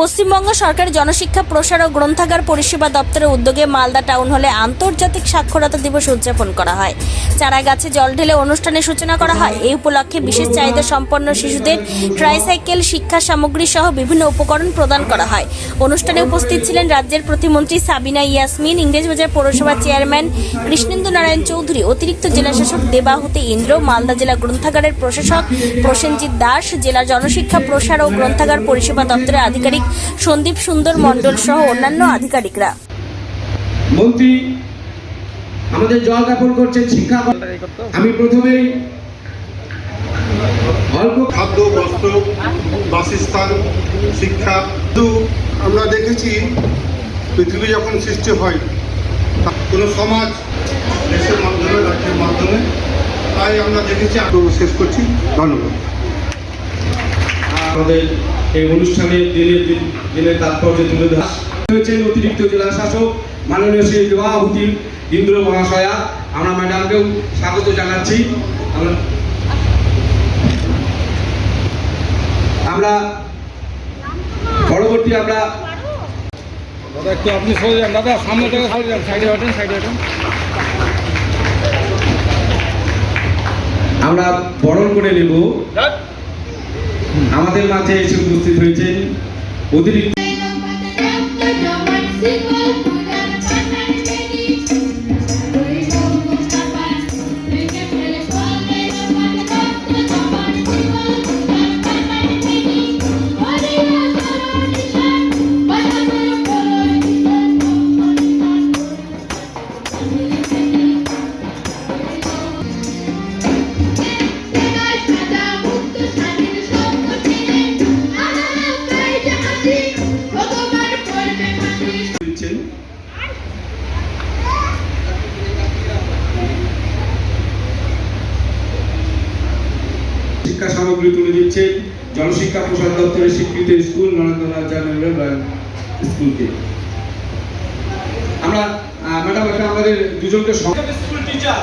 পশ্চিমবঙ্গ সরকারের জনশিক্ষা, প্রসার ও গ্রন্থাগার পরিষেবা দপ্তরের উদ্যোগে মালদা টাউন হলে আন্তর্জাতিক সাক্ষরতা দিবস উদযাপন করা হয়। চারা গাছে জল ঢেলে অনুষ্ঠানের সূচনা করা হয়। এই উপলক্ষে বিশেষ চাহিদা সম্পন্ন শিশুদের ট্রাইসাইকেল শিক্ষা সামগ্রী সহ বিভিন্ন উপকরণ প্রদান করা হয়। অনুষ্ঠানে উপস্থিত ছিলেন রাজ্যের প্রতিমন্ত্রী সাবিনা ইয়াসমিন ইংরেজবাজার পৌরসভার চেয়ারম্যান কৃষ্ণেন্দু নারায়ণ চৌধুরী, অতিরিক্ত জেলাশাসক দেবাহুতি ইন্দ্র, মালদা জেলা গ্রন্থাগারের প্রশাসক প্রসেনজিৎ দাস, জেলা জনশিক্ষা, প্রসার ও গ্রন্থাগার পরিষেবা দপ্তরের আধিকারিক সন্দীপ সুন্দর মণ্ডল সহ অন্যান্য আধিকারিকরা। মন্ত্রী আমাদের জল জ্ঞাপন করছেন শিক্ষা আমি প্রথমেই অল্প খাদ্য বস্ত্র বাসস্থান শিক্ষা কিন্তু আমরা দেখেছি পৃথিবী যখন সৃষ্টি হয় কোনো সমাজ দেশের মাধ্যমে রাজ্যের মাধ্যমে তাই আমরা দেখেছি। আগ্রহ শেষ করছি। ধন্যবাদ। আমাদের এই অনুষ্ঠানে দিনের দিন দিনের তাৎপর্য তুলে ধরা। হয়েছেন অতিরিক্ত জেলা শাসক মাননীয় শ্রী বিবাহতি ইন্দ্র মহাশয়া। আমরা ম্যাডামকেও স্বাগত জানাচ্ছি। আমরা আমরা পরবর্তী আমরা দাদা একটু আপনি সরে যান। দাদা সামনে থেকে সরে যান। সাইডে হাঁটেন সাইডে হাঁটেন আমরা বরণ করে নেব। আমাদের মাঝে এসে উপস্থিত হয়েছেন অতিরিক্ত দিচ্ছেন শিক্ষা সামগ্রী তুলে দিচ্ছে জনশিক্ষা প্রসার দপ্তরের স্বীকৃত স্কুল নরেন্দ্রনাথ স্কুলকে। আমরা ম্যাডাম এটা আমাদের দুজনকে স্কুল টিচার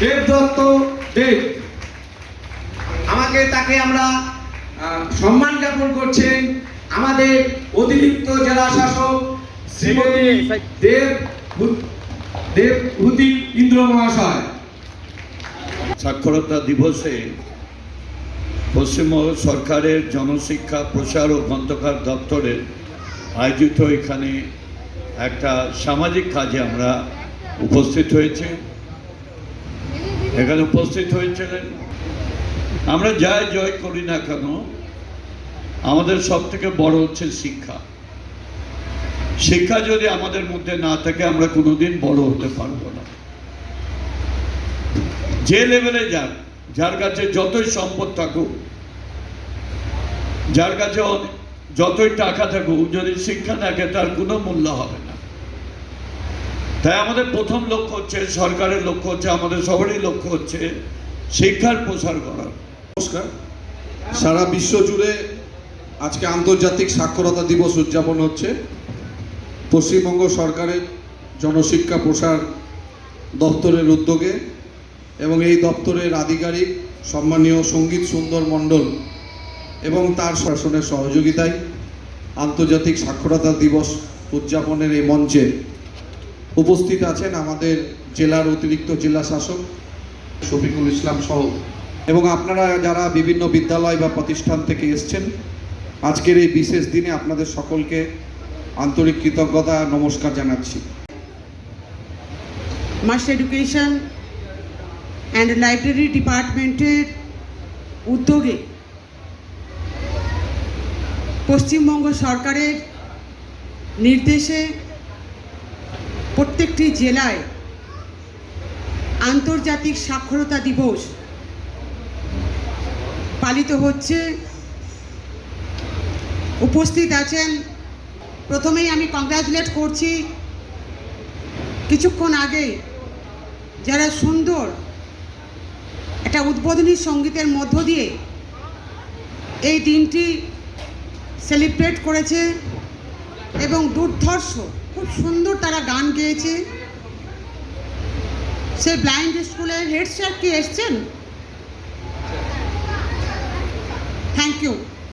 দেব দত্ত দেব। আমাকে তাকে আমরা সম্মান জ্ঞাপন করছেন। আমাদের অতিরিক্ত জেলা শাসক শ্রীমতী দেব দেবভূতি ইন্দ্র মহাশয়। সাক্ষরতা দিবসে পশ্চিমবঙ্গ সরকারের জনশিক্ষা প্রসার ও গ্রন্থকার দপ্তরের আয়োজিত এখানে একটা সামাজিক কাজে আমরা উপস্থিত হয়েছে। এখানে উপস্থিত হয়েছিলেন। আমরা যাই জয় করি না কেন আমাদের সব থেকে বড় হচ্ছে শিক্ষা। শিক্ষা যদি আমাদের মধ্যে না থাকে, আমরা কোনোদিন বড় হতে পারব না। যে লেভেলে যান যার কাছে যতই সম্পদ থাকুক, যার কাছে যতই টাকা থাকুক, যদি শিক্ষা থাকে, তার কোনো মূল্য হবে না। তাই আমাদের প্রথম লক্ষ্য হচ্ছে, সরকারের লক্ষ্য হচ্ছে, আমাদের সবারই লক্ষ্য হচ্ছে, শিক্ষার প্রসার করা। নমস্কার। সারা বিশ্ব জুড়ে আজকে আন্তর্জাতিক সাক্ষরতা দিবস উদযাপন হচ্ছে। পশ্চিমবঙ্গ সরকারের জনশিক্ষা প্রসার দপ্তরের উদ্যোগে এবং এই দপ্তরের আধিকারিক সম্মানীয় সংগীত সুন্দর মণ্ডল এবং তার শাসনের সহযোগিতায় আন্তর্জাতিক সাক্ষরতা দিবস উদযাপনের এই মঞ্চে উপস্থিত আছেন আমাদের জেলার অতিরিক্ত জেলা শাসক শফিকুল ইসলাম সহ। এবং আপনারা যারা বিভিন্ন বিদ্যালয় বা প্রতিষ্ঠান থেকে এসছেন আজকের এই বিশেষ দিনে আপনাদের সকলকে আন্তরিক কৃতজ্ঞতা, নমস্কার জানাচ্ছি। মাস এডুকেশন অ্যান্ড লাইব্রেরি ডিপার্টমেন্টের উদ্যোগে পশ্চিমবঙ্গ সরকারের নির্দেশে প্রত্যেকটি জেলায় আন্তর্জাতিক সাক্ষরতা দিবস পালিত হচ্ছে। উপস্থিত আছেন। প্রথমেই আমি কংগ্রাচুলেট করছি। কিছুক্ষণ আগে যারা সুন্দর একটা উদ্বোধনী সঙ্গীতের মধ্য দিয়ে এই দিনটি সেলিব্রেট করেছে এবং দুর্ধর্ষ, খুব সুন্দর তারা গান গেয়েছে। সে ব্লাইন্ড স্কুলের হেড স্যার কি এসছেন? Thank you